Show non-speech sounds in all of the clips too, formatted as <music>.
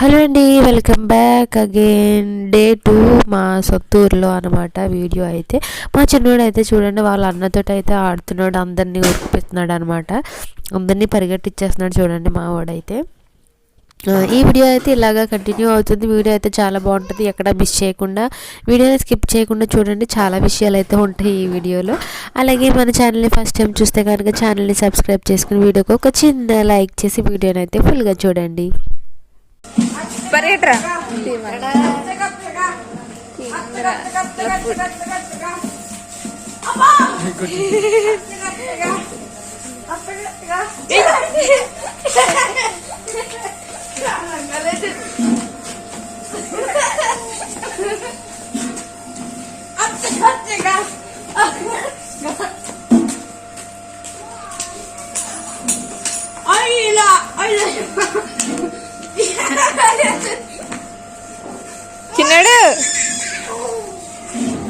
Hello అండి welcome back again. Day two మా సొత్తూరులో అనమాట వీడియో అయితే. మా చిన్నోడు అయితే చూడండి వాళ్ళ అన్నతో అయితే ఆడుతున్నాడు అందరినీ ఉరికిపిస్తున్నాడు అనమాట అందరినీ పరిగెట్టిచ్చేస్తున్నాడు చూడండి మా వాడైతే. ఈ వీడియో అయితే ఇలాగా కంటిన్యూ అవుతుంది. వీడియో అయితే చాలా బాగుంటుంది ఎక్కడ మిస్ చేయకుండా. వీడియోని స్కిప్ చేయకుండా చూడండి చాలా విషయాలు అయితే ఉంటాయి ఈ వీడియోలో. అలాగే మన ఛానల్ని ఫస్ట్ టైం చూస్తే కనుక ఛానల్ని సబ్స్క్రైబ్ చేసుకుని వీడియోకి ఒక చిన్న లైక్ చేసి వీడియోని అయితే ఫుల్గా చూడండి. ಬರೀಟ್ರ ಈಗ చిన్నాడు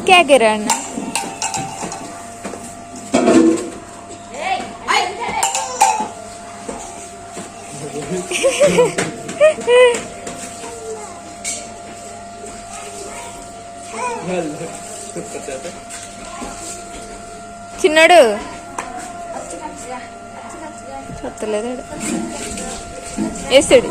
కేకరా అన్న? చిన్నాడు చెత్తలేదు వేస్తాడు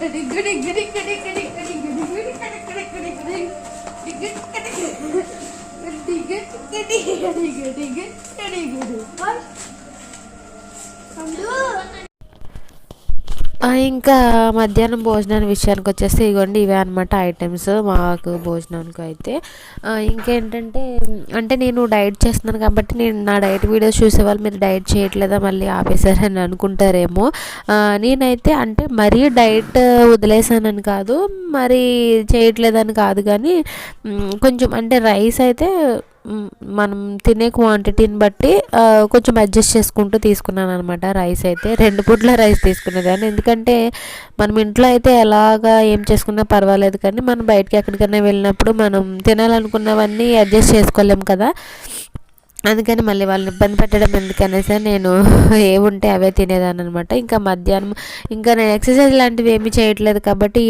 டிகு டிகு டிகு டிகு டிகு டிகு டிகு டிகு டிகு ఇంకా మధ్యాహ్నం భోజనాన్ని విషయానికి వచ్చేస్తే ఇగోండి ఇవే అనమాట ఐటమ్స్ మాకు భోజనానికి అయితే ఇంకేంటంటే అంటే నేను డైట్ చేస్తున్నాను కాబట్టి నేను నా డైట్ వీడియోస్ చూసేవాళ్ళు మీరు డైట్ చేయట్లేదా మళ్ళీ ఆపేశారని అనుకుంటారేమో. నేనైతే అంటే మరీ డైట్ వదిలేసానని కాదు మరి చేయట్లేదని కాదు కానీ కొంచెం అంటే రైస్ అయితే మనం తినే క్వాంటిటీని బట్టి కొంచెం అడ్జస్ట్ చేసుకుంటూ తీసుకున్నాను అనమాట రైస్ అయితే. రెండు పూట్ల రైస్ తీసుకునేదాన్ని. ఎందుకంటే మనం ఇంట్లో అయితే ఎలాగా ఏం చేసుకున్నా పర్వాలేదు కానీ మనం బయటకి ఎక్కడికైనా వెళ్ళినప్పుడు మనం తినాలనుకున్నవన్నీ అడ్జస్ట్ చేసుకోలేం కదా. అందుకని మళ్ళీ వాళ్ళని ఇబ్బంది పెట్టడం ఎందుకనేసి నేను ఏముంటే అవే తినేదాన్ని అనమాట ఇంకా మధ్యాహ్నం ఇంకా నేను ఎక్సర్సైజ్ లాంటివి ఏమీ చేయట్లేదు కాబట్టి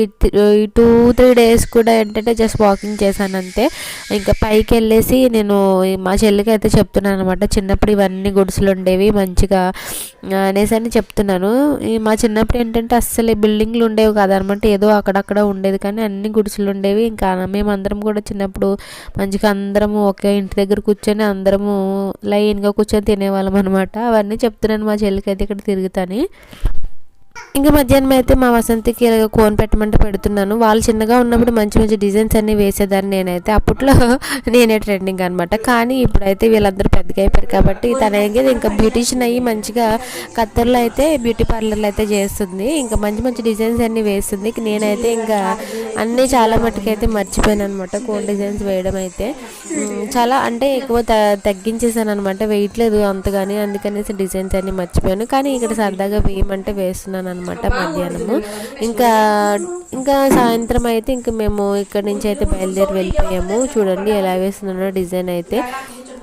ఈ టూ త్రీ డేస్ కూడా ఏంటంటే జస్ట్ వాకింగ్ చేశాను అంతే ఇంకా పైకి వెళ్ళేసి నేను మా చెల్లికి అయితే చెప్తున్నాను అనమాట చిన్నప్పుడు ఇవన్నీ గుడిసెలు ఉండేవి మంచిగా అనేసి అని చెప్తున్నాను. మా చిన్నప్పుడు ఏంటంటే అస్సలు ఈ బిల్డింగ్లు ఉండేవి కాదనమాట ఏదో అక్కడక్కడ ఉండేది కానీ అన్ని గుడిసెలు ఉండేవి ఇంకా మేమందరం కూడా చిన్నప్పుడు మంచిగా అందరము ఒకే ఇంటి దగ్గర కూర్చొని అందరము లైన్గా కూర్చొని తినేవాళ్ళం అనమాట అవన్నీ చెప్తున్నాను మా చెల్లికి అయితే ఇక్కడ తిరుగుతాని. ఇంకా మధ్యాహ్నం అయితే మా వసంతికి ఇలాగ కోన్ పెట్టమంటే పెడుతున్నాను. వాళ్ళు చిన్నగా ఉన్నప్పుడు మంచి మంచి డిజైన్స్ అన్ని వేసేదాన్ని నేనైతే. అప్పట్లో <laughs> నేనే ట్రెండింగ్ అనమాట కానీ ఇప్పుడైతే వీళ్ళందరూ పెద్దగా అయిపోయారు కాబట్టి తన ఇంకా బ్యూటీషియన్ అయ్యి మంచిగా కత్తర్లో అయితే బ్యూటీ పార్లర్లో అయితే చేస్తుంది. ఇంకా మంచి మంచి డిజైన్స్ అన్ని వేస్తుంది. నేనైతే ఇంకా అన్నీ చాలా మట్టుకు అయితే మర్చిపోయాను అనమాట కోన్ డిజైన్స్ వేయడం అయితే. చాలా అంటే ఎక్కువ త తగ్గించేసాను అనమాట వేయట్లేదు అంతగాని అందుకనేసి డిజైన్స్ అన్ని మర్చిపోయాను. కానీ ఇక్కడ సరదాగా వేయమంటే వేస్తున్నాను. అనమాట మధ్యాహ్నము. ఇంకా ఇంకా సాయంత్రం అయితే ఇంకా మేము ఇక్కడ నుంచి అయితే బయలుదేరి వెళ్ళిపోయాము. చూడండి ఎలా వేస్తున్నాడో డిజైన్ అయితే.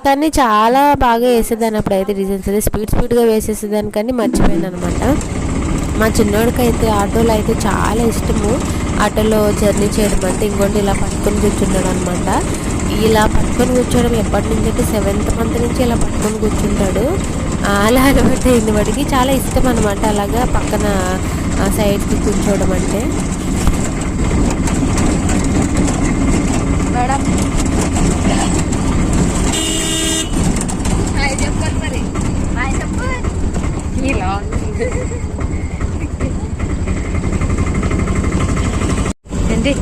కానీ చాలా బాగా వేసేదాన్ని అప్పుడైతే డిజైన్స్ అయితే. స్పీడ్ స్పీడ్గా వేసేసేదాన్ని కానీ మర్చిపోయాను అనమాట మా చిన్నోడికైతే అయితే అయితే చాలా ఇష్టము. ఆటోలో జర్నీ చేయడం అంటే ఇంకోటి ఇలా పట్టుకొని కూర్చున్నాడు అనమాట ఇలా పట్టుకొని కూర్చోవడం ఎప్పటి నుంచి అంటే సెవెంత్ మంత్ నుంచి ఇలా పట్టుకొని కూర్చుంటాడు. అలా అలవాటు చాలా ఇష్టం అనమాట అలాగా పక్కన సైడ్కి కూర్చోవడం అంటే. మేడం. ఏంటి?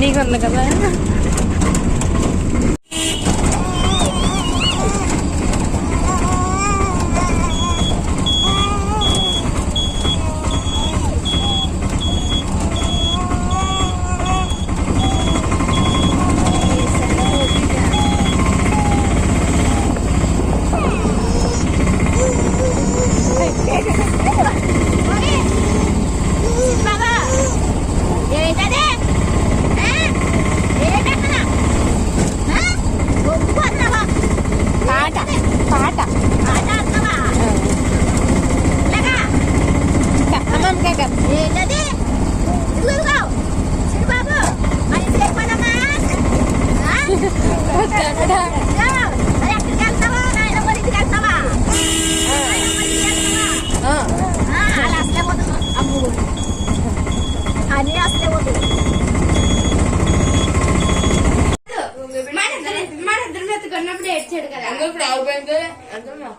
నీకు కదా.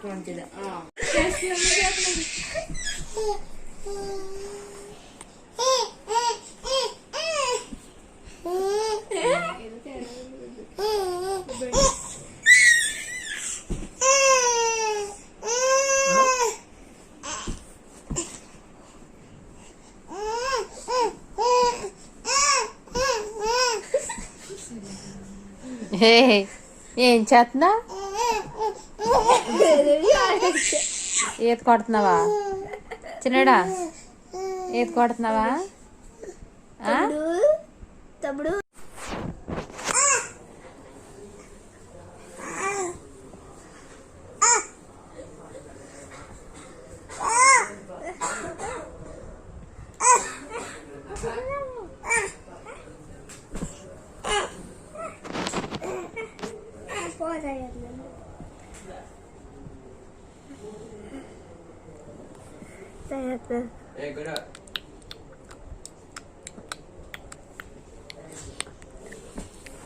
మంచిది ఏం చేస్తున్నా ఈత కొడుతున్నావా? చిన్నడా ఈత కొడుతున్నావా?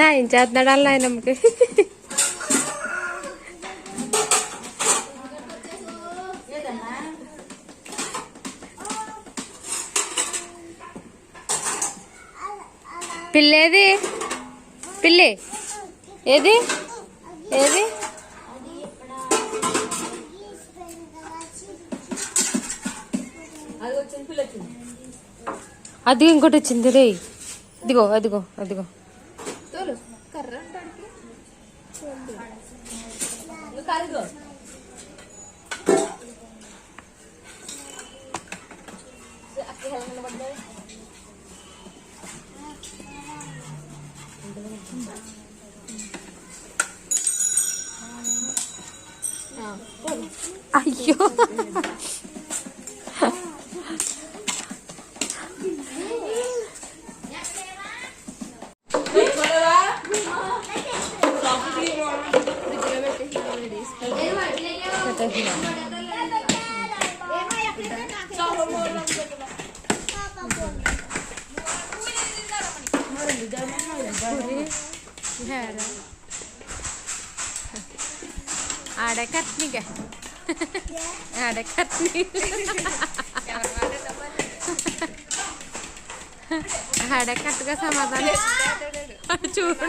సాయం చేస్తున్నాడు అలా ఆయనమ్మకి పిల్లేది పిల్లి. ఏది? ఏది? అది ఇంకోటి వచ్చింది రే ఇదిగో అదిగో అదిగో. అయ్యో ఆడే కట్నిగా ఆడే కట్ని ఆడే కట్టుగా సమాధానం చూడు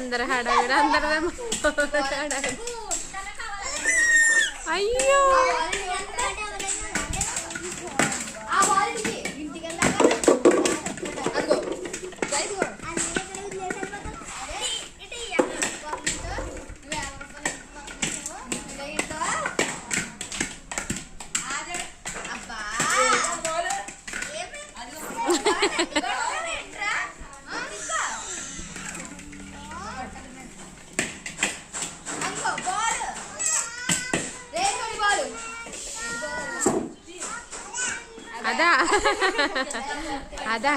అందరు హడావిడి అందరు హడావిడి. అయ్యో! అదా అదా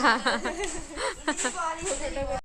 <laughs> <laughs> <laughs>